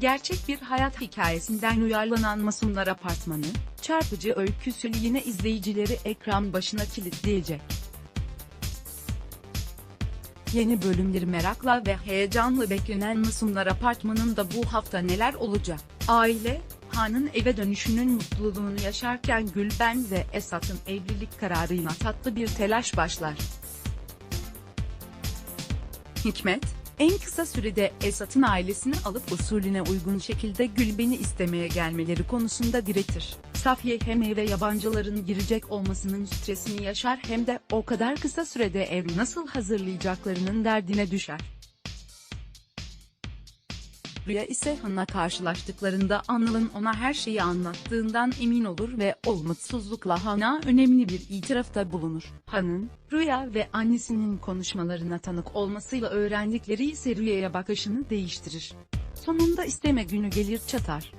Gerçek bir hayat hikayesinden uyarlanan Masumlar Apartmanı, çarpıcı öyküsü yine izleyicileri ekran başına kilitleyecek. Yeni bölümleri merakla ve heyecanla beklenen Masumlar Apartmanı'nda bu hafta neler olacak? Aile, Han'ın eve dönüşünün mutluluğunu yaşarken Gülben ve Esat'ın evlilik kararıyla tatlı bir telaş başlar. Hikmet, en kısa sürede Esat'ın ailesini alıp usulüne uygun şekilde Gülben'i istemeye gelmeleri konusunda diretir. Safiye hem eve yabancıların girecek olmasının stresini yaşar hem de o kadar kısa sürede ev nasıl hazırlayacaklarının derdine düşer. Rüya ise Han'la karşılaştıklarında Anıl'ın ona her şeyi anlattığından emin olur ve o mutsuzlukla Han'a önemli bir itirafta bulunur. Han'ın, Rüya ve annesinin konuşmalarına tanık olmasıyla öğrendikleri ise Rüya'ya bakışını değiştirir. Sonunda isteme günü gelir çatar.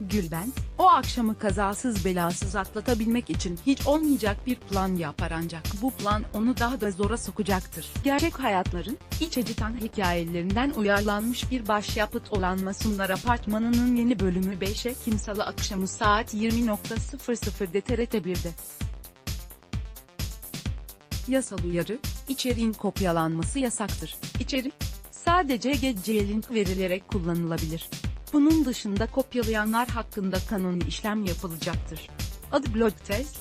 Gülben, o akşamı kazasız belasız atlatabilmek için hiç olmayacak bir plan yapar ancak bu plan onu daha da zora sokacaktır. Gerçek hayatların, iç acıtan hikayelerinden uyarlanmış bir başyapıt olan Masumlar Apartmanı'nın yeni bölümü 5 Ekim Salı akşamı saat 20.00'de TRT 1'de. Yasal uyarı, içeriğin kopyalanması yasaktır. İçerik, sadece geceye link verilerek kullanılabilir. Bunun dışında kopyalayanlar hakkında kanuni işlem yapılacaktır. Adı Blog Test.